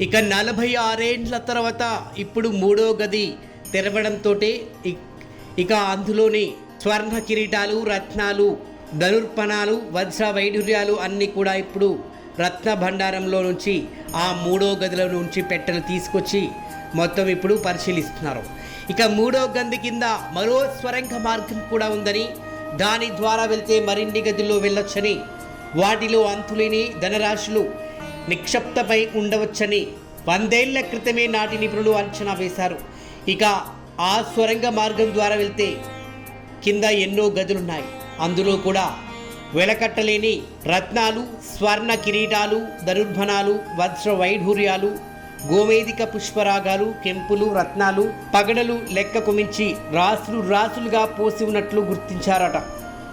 ఇక నలభై ఆరేండ్ల తర్వాత ఇప్పుడు మూడో గది తెరవడంతో ఇక అందులోని స్వర్ణ కిరీటాలు రత్నాలు ధనుర్పణాలు వజ్ర వైఢూర్యాలు అన్నీ కూడా ఇప్పుడు రత్న భండారంలో నుంచి ఆ మూడో గదిలో నుంచి పెట్టెలు తీసుకొచ్చి మొత్తం ఇప్పుడు పరిశీలిస్తున్నారు. ఇక మూడో గది కింద మరో స్వరంగ మార్గం కూడా ఉందని దాని ద్వారా వెళ్తే మరిన్ని గదుల్లో వెళ్ళొచ్చని వాటిలో అంతులేని ధనరాశులు నిక్షప్తపై ఉండవచ్చని వందేళ్ళ క్రితమే నాటి నిపుణులు అంచనా వేశారు. ఇక ఆ స్వరంగ మార్గం ద్వారా వెళ్తే కింద ఎన్నో గదులున్నాయి. అందులో కూడా వెలకట్టలేని రత్నాలు స్వర్ణ కిరీటాలు ధనుర్భణాలు వజ్ర వైఢూర్యాలు గోవేదిక పుష్పరాగాలు కెంపులు రత్నాలు పగడలు లెక్కకు మించి రాసులు రాసులుగా పోసి ఉన్నట్లు గుర్తించారట.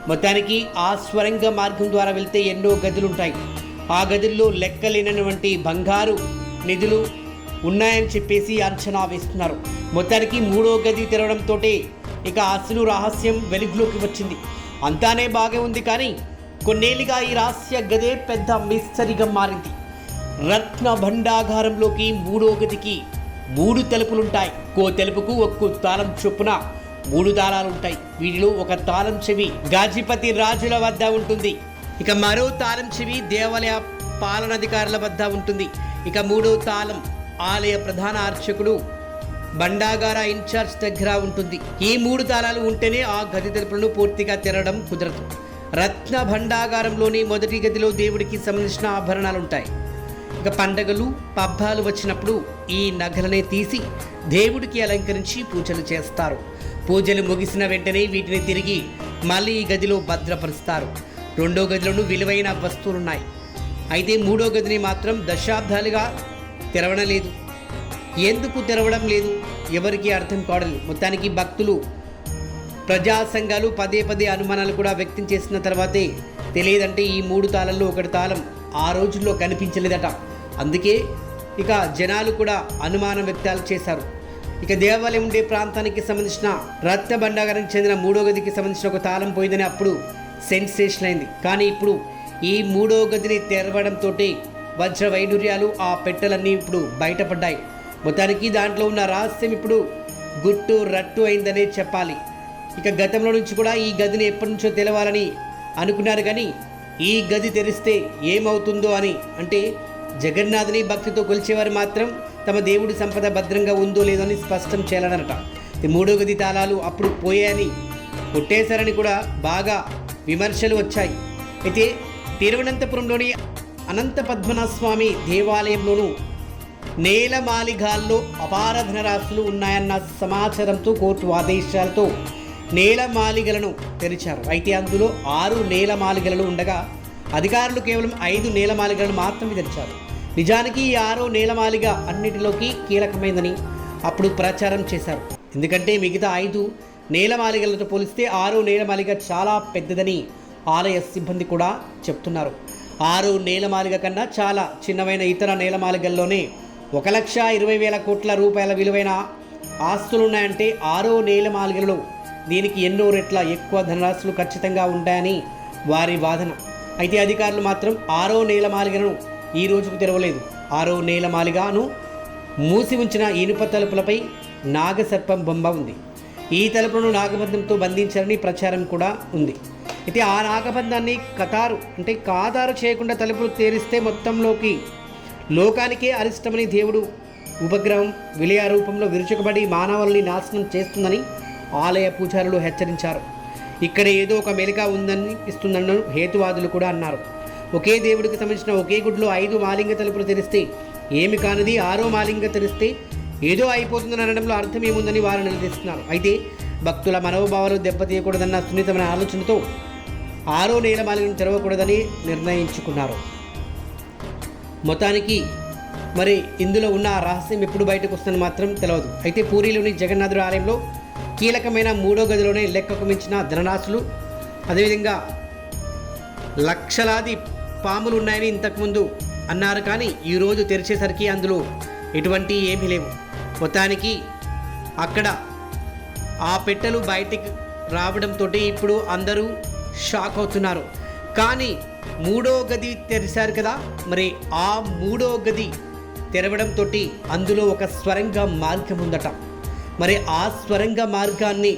మొత్తానికి ఆ స్వరంగ మార్గం ద్వారా వెళ్తే ఎన్నో గదులుంటాయి. ఆ గదుల్లో లెక్కలేనటువంటి బంగారు నిధులు ఉన్నాయని చెప్పేసి అంచనా వేస్తున్నారు. మొత్తానికి మూడో గది తెరవడంతో ఇక అసలు రహస్యం వెలుగులోకి వచ్చింది. అంతానే బాగా ఉంది కానీ కొన్నేళ్ళుగా ఈ రహస్య గదే పెద్ద మిస్టరీగా మారింది. రత్న భండాగారంలోకి మూడో గదికి మూడు తలుపులుంటాయి. కో తలుపుకు ఒక్కో తాళం చొప్పున మూడు తాళాలుంటాయి. వీటిలో ఒక తాళం చెవి గాజిపతి రాజుల వద్ద ఉంటుంది. ఇక మరో తాళం చెవి దేవాలయ పాలనాధికారుల వద్ద ఉంటుంది. ఇక మూడో తాళం ఆలయ ప్రధాన అర్చకుడు బండాగార ఇన్ఛార్జ్ దగ్గర ఉంటుంది. ఈ మూడు తాళాలు ఉంటేనే ఆ గది తలుపులను పూర్తిగా తెరవడం కుదరదు. రత్న భండాగారంలోని మొదటి గదిలో దేవుడికి సంబంధించిన ఆభరణాలు ఉంటాయి ఇక పండగలు పబ్బాలు వచ్చినప్పుడు ఈ నగలనే తీసి దేవుడికి అలంకరించి పూజలు చేస్తారు. పూజలు ముగిసిన వెంటనే వీటిని తిరిగి మళ్ళీ ఈ గదిలో భద్రపరుస్తారు. రెండో గదిలోనూ విలువైన వస్తువులున్నాయి. అయితే మూడో గదిని మాత్రం దశాబ్దాలుగా తెరవడం లేదు. ఎందుకు తెరవడం లేదు? ఎవరికీ అర్థం కావడం మొత్తానికి భక్తులు ప్రజా సంఘాలు పదే పదే అనుమానాలు కూడా వ్యక్తం చేసిన తర్వాతే తెలియదంటే ఈ మూడు తాళల్లో ఒకటి తాళం ఆ రోజుల్లో కనిపించలేదట. అందుకే ఇక జనాలు కూడా అనుమానం వ్యక్తాలు చేశారు. ఇక దేవాలయం ఉండే ప్రాంతానికి సంబంధించిన రత్న భండాగారానికి చెందిన మూడో గదికి సంబంధించిన ఒక తాళం పోయిందని అప్పుడు సెన్సేషన్ అయింది. కానీ ఇప్పుడు ఈ మూడో గదిని తెరవడంతో వజ్ర వైడూర్యాలు ఆ పెట్టెలన్నీ ఇప్పుడు బయటపడ్డాయి. మొత్తానికి దాంట్లో ఉన్న రహస్యం ఇప్పుడు గుట్టు రట్టు అయిందనే చెప్పాలి. ఇక గతంలో నుంచి కూడా ఈ గదిని ఎప్పటి నుంచో తెలవాలని అనుకున్నారు కానీ ఈ గది తెరిస్తే ఏమవుతుందో అని అంటే జగన్నాథుని భక్తితో కొలిచేవారు మాత్రం తమ దేవుడి సంపద భద్రంగా ఉందో లేదో అని స్పష్టం చేయాలనట ఈ మూడో గది తాళాలు అప్పుడు పోయాయని కొట్టేశారని కూడా బాగా విమర్శలు వచ్చాయి. అయితే తిరువనంతపురంలోని అనంత పద్మనాభస్వామి దేవాలయంలోనూ నేలమాలిగాల్లో అపార ధనరాశులు ఉన్నాయన్న సమాచారంతో కోర్టు ఆదేశాలతో నేలమాలిగలను తెరిచారు. అయితే అందులో ఆరు నేలమాలిగలు ఉండగా అధికారులు కేవలం ఐదు నేలమాలిగలను మాత్రమే తెరిచారు. నిజానికి ఈ ఆరో నేలమాలిగ అన్నిటిలోకి కీలకమైందని అప్పుడు ప్రచారం చేశారు. ఎందుకంటే మిగతా ఐదు నేలమాలిగలతో పోలిస్తే ఆరో నేలమాలిగ చాలా పెద్దదని ఆలయ సిబ్బంది కూడా చెప్తున్నారు. ఆరు నేలమాలిగ కన్నా చాలా చిన్నవైన ఇతర నేలమాలిగల్లోనే ఒక లక్ష ఇరవై వేల కోట్ల రూపాయల విలువైన ఆస్తులున్నాయంటే ఆరో నేలమాలిగలలో దీనికి ఎన్నో రెట్ల ఎక్కువ ధనరాశులు ఖచ్చితంగా ఉంటాయని వారి వాదన. అయితే అధికారులు మాత్రం ఆరో నేలమాలిగను ఈ రోజుకు తెరవలేదు. ఆరో నేలమాలిగాను మూసి ఉంచిన ఇనుప తలుపులపై నాగసర్పం బొమ్మ ఉంది. ఈ తలుపులను నాగబంధంతో బంధించారని ప్రచారం కూడా ఉంది. అయితే ఆ నాగబంధాన్ని కతారు అంటే కాదారు చేయకుండా తలుపులు తెరిస్తే మొత్తంలోకి లోకానికే అరిష్టమని దేవుడు ఉపగ్రహం విలయ రూపంలో విరుచుకబడి మానవుల్ని నాశనం చేస్తుందని ఆలయ పూజారులు హెచ్చరించారు. ఇక్కడ ఏదో ఒక మెలిక ఉందని ఇస్తుందన్న హేతువాదులు కూడా అన్నారు. ఒకే దేవుడికి సంబంధించిన ఒకే గుడిలో ఐదు మాలింగ తలుపులు తెరిస్తే ఏమి కానిది? ఆరో మాలింగ తెరిస్తే ఏదో అయిపోతుందని అనడంలో అర్థం ఏముందని వారు నిలదీస్తున్నారు అయితే భక్తుల మనోభావాలు దెబ్బతీయకూడదన్న సున్నితమైన ఆలోచనతో ఆరో నేలమాలగని తెరవకూడదని నిర్ణయించుకున్నారు. మొత్తానికి మరి ఇందులో ఉన్న ఆ రహస్యం ఎప్పుడు బయటకు వస్తుందని మాత్రం తెలియదు అయితే పూరిలోని జగన్నాథుడి ఆలయంలో కీలకమైన మూడో గదిలోనే లెక్కకు మించిన ధనరాశులు అదేవిధంగా లక్షలాది పాములు ఉన్నాయని ఇంతకుముందు అన్నారు. కానీ ఈరోజు తెరిచేసరికి అందులో ఎటువంటి ఏమీ లేవు. మొత్తానికి అక్కడ ఆ పెట్టెలు బయటికి రావడంతో ఇప్పుడు అందరూ షాక్ అవుతున్నారు. కానీ మూడో గది తెరిచారు కదా మరి ఆ మూడో గది తెరవడంతో అందులో ఒక స్వరంగ మార్గం ఉందట. మరి ఆ స్వరంగ మార్గాన్ని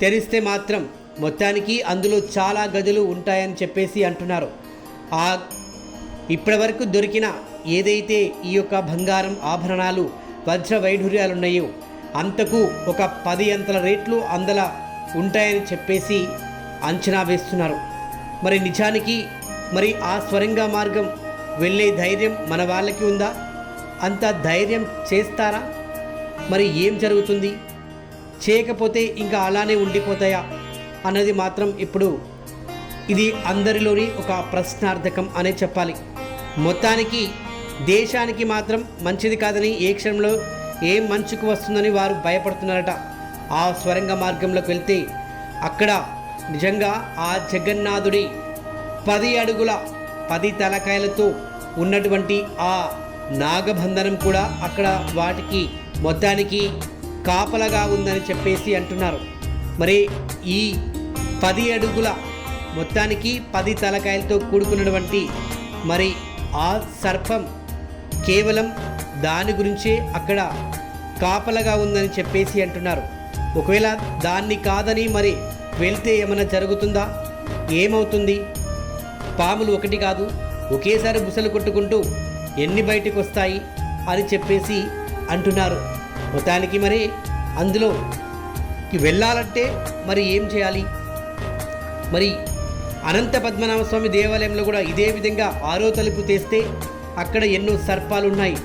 తెరిస్తే మాత్రం మొత్తానికి అందులో చాలా గదులు ఉంటాయని చెప్పేసి అంటున్నారు. ఆ ఇప్పటివరకు దొరికిన ఏదైతే ఈ యొక్క బంగారం ఆభరణాలు వజ్ర వైఢూర్యాలు ఉన్నాయో అంతకు ఒక పది అంతల రేట్లు అందల ఉంటాయని చెప్పేసి అంచనా వేస్తున్నారు. మరి నిజానికి మరి ఆ స్వరంగ మార్గం వెళ్ళే ధైర్యం మన వాళ్ళకి ఉందా? అంత ధైర్యం చేస్తారా? మరి ఏం జరుగుతుంది? చేయకపోతే ఇంకా అలానే ఉండిపోతాయా? అన్నది మాత్రం ఇప్పుడు ఇది అందరిలోని ఒక ప్రశ్నార్థకం అనే చెప్పాలి. మొత్తానికి దేశానికి మాత్రం మంచిది కాదని ఏ క్షణంలో ఏం మంచుకు వస్తుందని వారు భయపడుతున్నారట. ఆ స్వరంగ మార్గంలోకి వెళ్తే అక్కడ నిజంగా ఆ జగన్నాథుడి పది అడుగుల పది తలకాయలతో ఉన్నటువంటి ఆ నాగబంధనం కూడా అక్కడ వాటికి మొత్తానికి కాపలగా ఉందని చెప్పేసి అంటున్నారు. మరి ఈ పది అడుగుల మొత్తానికి పది తలకాయలతో కూడుకున్నటువంటి మరి ఆ సర్పం కేవలం దాని గురించే అక్కడ కాపలగా ఉందని చెప్పేసి అంటున్నారు. ఒకవేళ దాన్ని కాదని మరి వెళ్తే ఏమైనా జరుగుతుందా? ఏమవుతుంది? పాములు ఒకటి కాదు ఒకేసారి బుసలు కొట్టుకుంటూ ఎన్ని బయటకు వస్తాయి అని చెప్పేసి అంటున్నారు. మొత్తానికి మరి అందులో వెళ్ళాలంటే మరి ఏం చేయాలి? మరి అనంత పద్మనాభ స్వామి దేవాలయంలో కూడా ఇదే విధంగా ఆరో తలుపు తెస్తే అక్కడ ఎన్నో సర్పాలు ఉన్నాయి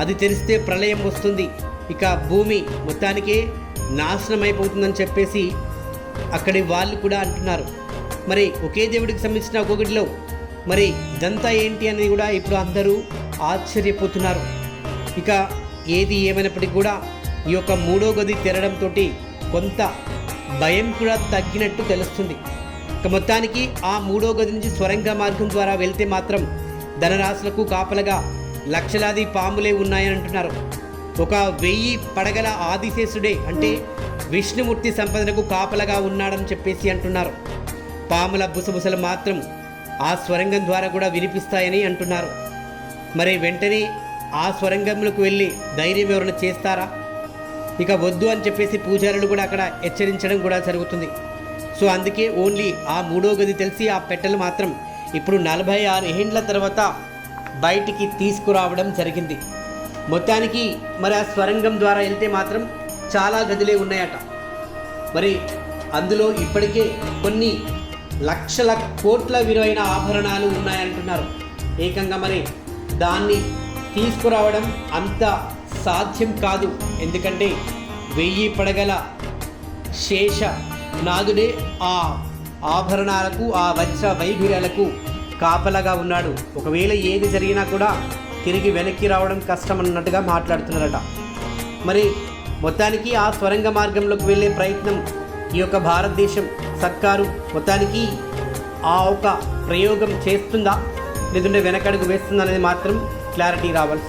అది తెరిస్తే ప్రళయం వస్తుంది. ఇక భూమి మొత్తానికే నాశనం అయిపోతుందని చెప్పేసి అక్కడి వాళ్ళు కూడా అంటున్నారు. మరి ఒకే దేవుడికి సంబంధించిన ఒక్కొక్కటిలో మరి ఇదంతా ఏంటి అనేది కూడా ఇప్పుడు అందరూ ఆశ్చర్యపోతున్నారు. ఇక ఏది ఏమైనప్పటికీ కూడా ఈ యొక్క మూడో గది తెరడంతో కొంత భయం కూడా తగ్గినట్టు తెలుస్తుంది. ఇక మొత్తానికి ఆ మూడో గది నుంచి స్వరంగ మార్గం ద్వారా వెళ్తే మాత్రం ధనరాశులకు కాపలగా లక్షలాది పాములే ఉన్నాయని అంటున్నారు ఒక వెయ్యి పడగల ఆదిశేషుడే అంటే విష్ణుమూర్తి సంపదనకు కాపలగా ఉన్నాడని చెప్పేసి అంటున్నారు. పాముల బుసబుసలు మాత్రం ఆ స్వరంగం ద్వారా కూడా వినిపిస్తాయని అంటున్నారు. మరి వెంటనే ఆ స్వరంగంలోకి వెళ్ళి ధైర్యం ఎవరైనా చేస్తారా? ఇక వద్దు అని చెప్పేసి పూజారులు కూడా అక్కడ హెచ్చరించడం కూడా జరుగుతుంది. సో అందుకే ఓన్లీ ఆ మూడో గది తెలిసి ఆ పెట్టెలు మాత్రం ఇప్పుడు నలభై ఆరు ఏండ్ల తర్వాత బయటికి తీసుకురావడం జరిగింది. మొత్తానికి మరి ఆ స్వరంగం ద్వారా వెళ్తే మాత్రం చాలా గదులే ఉన్నాయట. మరి అందులో ఇప్పటికే కొన్ని లక్షల కోట్ల విలువైన ఆభరణాలు ఉన్నాయంటున్నారు. ఏకంగా మరి దాన్ని తీసుకురావడం అంత సాధ్యం కాదు. ఎందుకంటే వెయ్యి పడగల శేష నాదుడే ఆ ఆభరణాలకు ఆ వజ్ర వైఢూర్యాలకు కాపలాగా ఉన్నాడు. ఒకవేళ ఏది జరిగినా కూడా తిరిగి వెనక్కి రావడం కష్టం అన్నట్టుగా మాట్లాడుతున్నారట. మరి మొత్తానికి ఆ స్వరంగ మార్గంలోకి వెళ్ళే ప్రయత్నం ఈ యొక్క భారతదేశం సర్కారు మొత్తానికి ఆ ఒక ప్రయోగం చేస్తుందా? లేదంటే వెనకడుగు వేస్తుందా అనేది మాత్రం క్లారిటీ రావాలి